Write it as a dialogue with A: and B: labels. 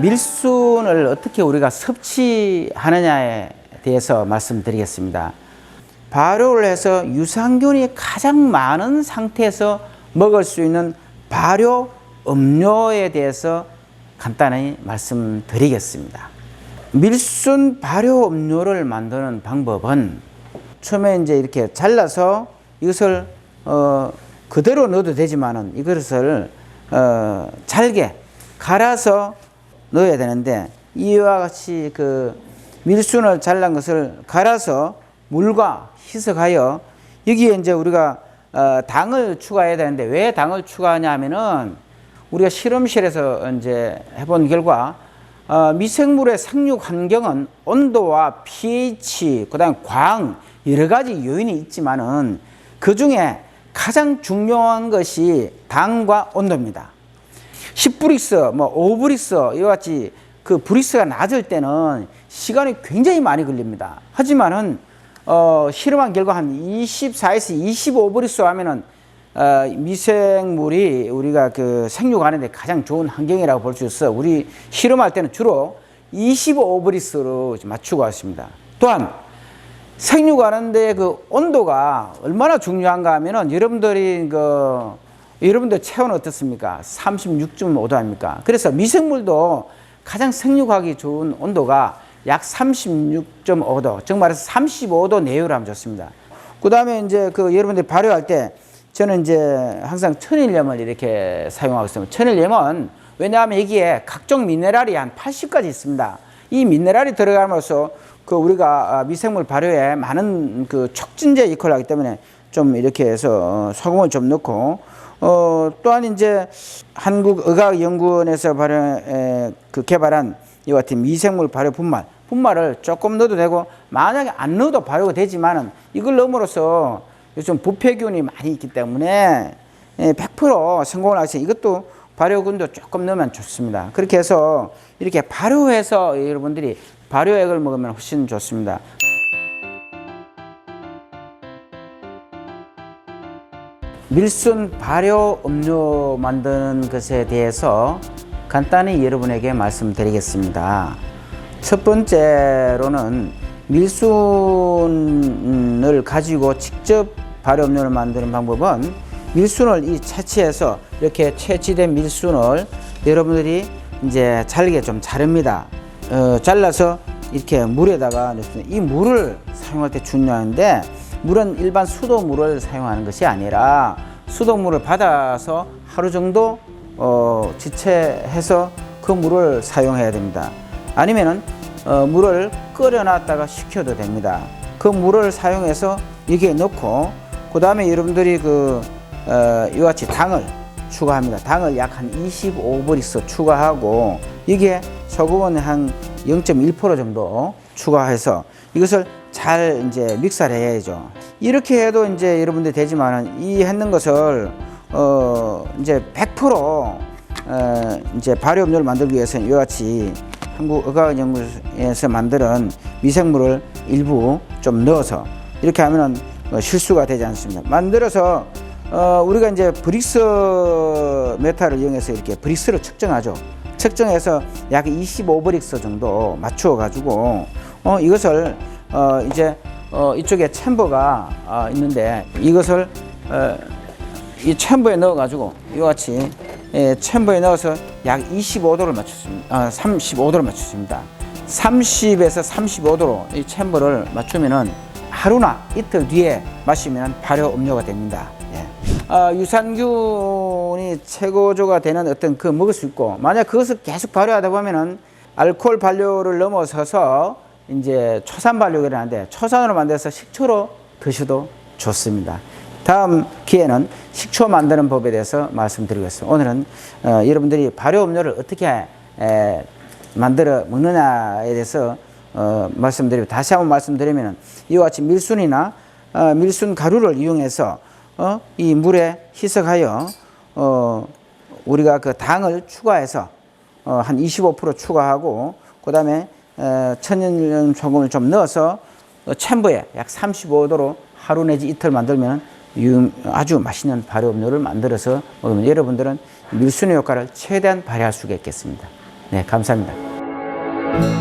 A: 어, 밀순을 어떻게 우리가 섭취하느냐에 대해서 말씀드리겠습니다. 발효를 해서 유산균이 가장 많은 상태에서 먹을 수 있는 발효 음료에 대해서 간단히 말씀드리겠습니다. 밀순 발효 음료를 만드는 방법은 처음에 이제 이렇게 잘라서 이것을 어, 그대로 넣어도 되지만은 이것을 어, 잘게 갈아서 넣어야 되는데 이와 같이 그 밀순을 잘란 것을 갈아서 물과 희석하여 여기에 이제 우리가 어, 당을 추가해야 되는데 왜 당을 추가하냐면은 우리가 실험실에서 이제 해본 결과 어, 미생물의 생육 환경은 온도와 pH, 그다음 광 여러 가지 요인이 있지만은 그 중에 가장 중요한 것이 당과 온도입니다. 10브릭스, 뭐 5브릭스 이와 같이 그 브릭스가 낮을 때는 시간이 굉장히 많이 걸립니다. 하지만은 어, 실험한 결과 한 24에서 25브릭스 하면은 어, 미생물이 우리가 그 생육하는데 가장 좋은 환경이라고 볼 수 있어. 우리 실험할 때는 주로 25브릭스로 맞추고 왔습니다. 또한 생육하는데 그 온도가 얼마나 중요한가 하면은 여러분들이 그 여러분들 체온 어떻습니까? 36.5도 아닙니까? 그래서 미생물도 가장 생육하기 좋은 온도가 약 36.5도, 즉 말해서 35도 내외로 하면 좋습니다. 그 다음에 이제 그 여러분들이 발효할 때 저는 이제 항상 천일염을 이렇게 사용하고 있습니다. 천일염은 왜냐하면 여기에 각종 미네랄이 한 80가지 있습니다. 이 미네랄이 들어감으로써 그 우리가 미생물 발효에 많은 그 촉진제 역할을 하기 때문에 좀 이렇게 해서 소금을 좀 넣고 어 또한 이제 한국의학연구원에서 발효 그 개발한 이와 같은 미생물 발효 분말 분말을 조금 넣어도 되고 만약에 안 넣어도 발효가 되지만은 이걸 넣음으로써 요즘 부패균이 많이 있기 때문에 100% 성공을 하셔 이것도 발효균도 조금 넣으면 좋습니다. 그렇게 해서 이렇게 발효해서 여러분들이 발효액을 먹으면 훨씬 좋습니다. 밀순 발효 음료 만드는 것에 대해서 간단히 여러분에게 말씀드리겠습니다. 첫 번째로는 밀순을 가지고 직접 발효 음료를 만드는 방법은 밀순을 이 채취해서 이렇게 채취된 밀순을 여러분들이 이제 잘게 좀 자릅니다. 어, 잘라서 이렇게 물에다가 넣습니다. 이 물을 사용할 때 중요한데 물은 일반 수도물을 사용하는 것이 아니라 수도물을 받아서 하루 정도 어, 지체해서 그 물을 사용해야 됩니다. 아니면은 어, 물을 끓여놨다가 식혀도 됩니다. 그 물을 사용해서 여기에 넣고 그 다음에 여러분들이 그 어, 이와 같이 당을 추가합니다. 당을 약 한 25브릭스 추가하고 이게 소금은 한 0.1% 정도 추가해서 이것을 잘 이제 믹서를 해야죠. 이렇게 해도 이제 여러분들 되지만은 이 했는 것을 어 이제 100%어 이제 발효 음료를 만들기 위해서는 이와 같이 한국의학연구에서 만드는 미생물을 일부 좀 넣어서 이렇게 하면은 어, 실수가 되지 않습니다. 만들어서 어 우리가 이제 브릭스 메타를 이용해서 이렇게 브릭스를 측정하죠. 측정해서 약 25브릭스 정도 맞추어 가지고 어 이것을 어 이제 어 이쪽에 챔버가 어 있는데 이것을 어 이 챔버에 넣어 가지고 이와 같이 예, 챔버에 넣어서 약 25도를 맞췄습니다. 아, 35도를 맞췄습니다. 30에서 35도로 이 챔버를 맞추면은 하루나 이틀 뒤에 마시면 발효 음료가 됩니다. 예. 아, 유산균이 최고조가 되는 어떤 그 먹을 수 있고 만약 그것을 계속 발효하다 보면은 알코올 발효를 넘어서서 이제 초산 발효가 일어나는데 초산으로 만들어서 식초로 드셔도 좋습니다. 다음 기회는 식초 만드는 법에 대해서 말씀드리겠습니다. 오늘은 어, 여러분들이 발효 음료를 어떻게 에, 만들어 먹느냐에 대해서 어, 말씀드리고 다시 한번 말씀드리면 이와 같이 밀순이나 어, 밀순 가루를 이용해서 어, 이 물에 희석하여 어, 우리가 그 당을 추가해서 어, 한25% 추가하고 그 다음에 어, 천연 소금을 좀 넣어서 어, 챔버에 약 35도로 하루 내지 이틀 만들면 유, 아주 맛있는 발효 음료를 만들어서 먹으면 여러분들은 밀순의 효과를 최대한 발휘할 수가 있겠습니다. 네, 감사합니다.